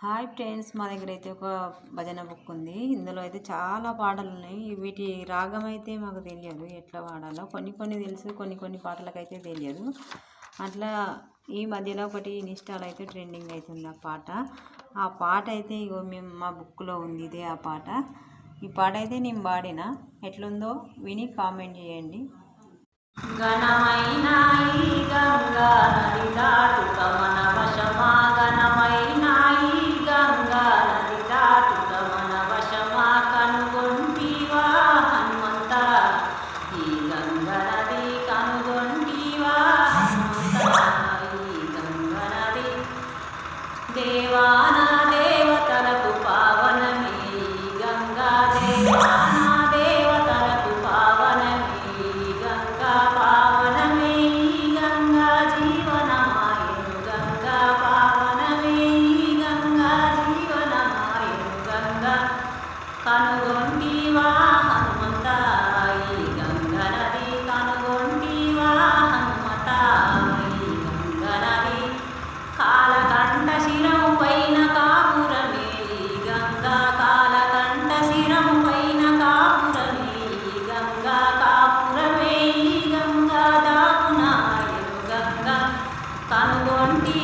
Hi friends మా దగ్గర అయితే ఒక భజన బుక్ ఉంది. ఇందులో అయితే చాలా పాటలు ఉన్నాయి వీటి రాగం అయితే మాకు తెలియదు ఎట్లా పాడాలో. కొన్ని కొన్ని తెలుసు కొన్ని కొన్ని పాటలకైతే తెలియదు. అట్లా ఈ మధ్యలో ఒకటి ఇన్స్టాల్ అయితే ట్రెండింగ్ అవుతుంది ఆ పాట. ఆ పాట అయితే ఇగో మేము మా బుక్లో ఉంది ఇదే ఆ పాట. ఈ పాట అయితే నేను పాడిన. ఎట్లుందో విని కామెంట్ చేయండి. ఘనమైన కనుగొంటివా హనుమంతాయి గంగనది కనుగొంటివా హనుమతాయి గంగనది కాలకంఠ శిరము పైన కాపురమేయి గంగా కాలకంఠ శిరము పైన కాపురమేయి గంగా కాపురమేయి గంగా దాపునాయ గంగా కనుగొంటి